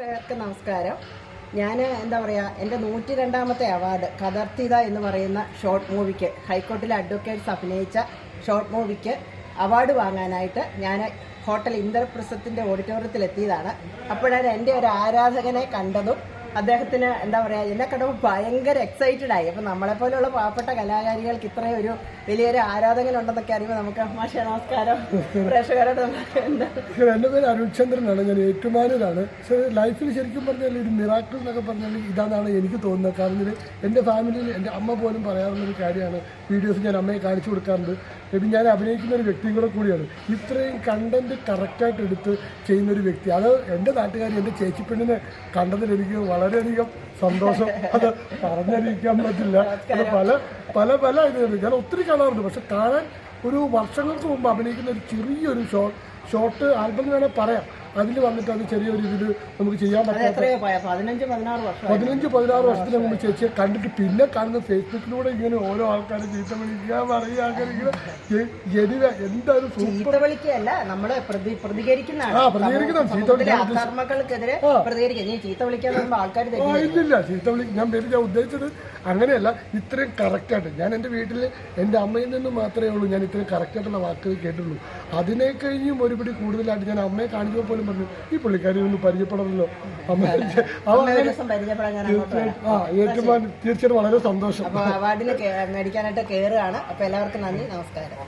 പ്രേക്ഷകർക്ക് നമസ്കാരം. ഞാൻ എന്താ പറയുക എന്റെ നൂറ്റി രണ്ടാമത്തെ അവാർഡ് കതർത്തിത എന്ന് പറയുന്ന ഷോർട്ട് മൂവിക്ക് ഹൈക്കോർട്ടിലെ അഡ്വക്കേറ്റ്സ് അഭിനയിച്ച ഷോർട്ട് മൂവിക്ക് അവാർഡ് വാങ്ങാനായിട്ട് ഞാൻ ഹോട്ടൽ ഇന്ദ്രപ്രസത്തിന്റെ ഓഡിറ്റോറിയത്തിൽ എത്തിയതാണ് അപ്പോഴാണ് എന്റെ ഒരു ആരാധകനെ കണ്ടതും അദ്ദേഹത്തിന് എന്താ പറയുക എന്നെ കണ്ടപ്പോ ഭയങ്കര എക്സൈറ്റഡ് ആയി. അപ്പൊ നമ്മളെ പോലെയുള്ള പാവപ്പെട്ട കലാകാരികൾക്ക് ഇത്രയും ഒരു വലിയൊരു ആരാധകനുണ്ടെന്നൊക്കെ അറിയുമ്പോൾ നമുക്ക് മാഷ നമസ്കാരം. പ്രേക്ഷകരോട് എന്റെ പേര് അരുൺചന്ദ്രനാണ് ഞാൻ ഏറ്റുമാനൂരാണ്. ലൈഫിൽ ശരിക്കും പറഞ്ഞാൽ ഒരു മിറാക്കിൾ എന്നൊക്കെ പറഞ്ഞാൽ ഇതാണെന്നാണ് എനിക്ക് തോന്നുന്നത്. കാരണം എന്റെ ഫാമിലിയിൽ എന്റെ അമ്മ പോലും പറയാറുള്ള ഒരു കാര്യമാണ്. വീഡിയോസ് ഞാൻ അമ്മയെ കാണിച്ചു കൊടുക്കാറുണ്ട്. ഇപ്പം ഞാൻ അഭിനയിക്കുന്ന ഒരു വ്യക്തിയും കൂടെ കൂടിയാണ്. ഇത്രയും കണ്ടന്റ് കറക്റ്റായിട്ട് എടുത്ത് ചെയ്യുന്ന ഒരു വ്യക്തി. അത് എന്റെ നാട്ടുകാർ എന്റെ ചേച്ചിപ്പെണ്ണിനെ കണ്ടതിൽ എനിക്ക് വളരെയധികം സന്തോഷം. അത് പറഞ്ഞറിയിക്കാൻ പറ്റില്ല. അത് പല പല പല ഇത് ഞാൻ ഒത്തിരി കാണാറുണ്ട്. പക്ഷെ കാണാൻ ഒരു വർഷങ്ങൾക്ക് മുമ്പ് അഭിനയിക്കുന്ന ഒരു ചെറിയൊരു ഷോർട്ട് ഷോർട്ട് ആൽബം വേണേൽ പറയാം. അതിൽ വന്നിട്ട് അത് ചെറിയൊരു ഇതിൽ നമുക്ക് ചെയ്യാൻ പറ്റും പറ്റാത്ത പതിനഞ്ച് പതിനാറ് വർഷത്തിന് മുമ്പ് ചേച്ചിയെ കണ്ടിട്ട് പിന്നെ കാണുന്ന ഫേസ്ബുക്കിലൂടെ ഇങ്ങനെ ഓരോ ആൾക്കാരെ ചീത്ത വിളിക്കുക പറയുക അങ്ങനെ ഇങ്ങനെ എന്തായാലും ചീത്ത വിളിക്കുകയല്ല നമ്മൾ പ്രതി പ്രതികരിക്കുന്നതാണ്. ആ. ചീത്ത പ്രതികരിക്കുക. നീ ചീത്ത വിളിക്കാൻ ആൾക്കാർ ഇല്ലില്ല. ചീത്ത വിളി ഞാൻ പേര് ഞാൻ ഉദ്ദേശിച്ചത് അങ്ങനെയല്ല. ഇത്രയും കറക്റ്റായിട്ട് ഞാൻ എന്റെ വീട്ടിൽ എന്റെ അമ്മയിൽ നിന്ന് മാത്രമേ ഉള്ളൂ ഞാൻ ഇത്രയും കറക്റ്റായിട്ടുള്ള വാക്കുകൾ കേട്ടുള്ളൂ അതിനെ കഴിഞ്ഞും ഒരുപടി കൂടുതലായിട്ട് ഞാൻ അമ്മയെ കാണിച്ചപ്പോൾ പോലും പറഞ്ഞു ഈ പുള്ളിക്കാരി ഒന്ന് പരിചയപ്പെടണമല്ലോ വരാം. ആ തീർച്ചയായിട്ടും വളരെ സന്തോഷം. അവാർഡിന് മേടിക്കാനായിട്ട് കയറുകയാണ് അപ്പൊ എല്ലാവർക്കും നന്ദി നമസ്കാരം.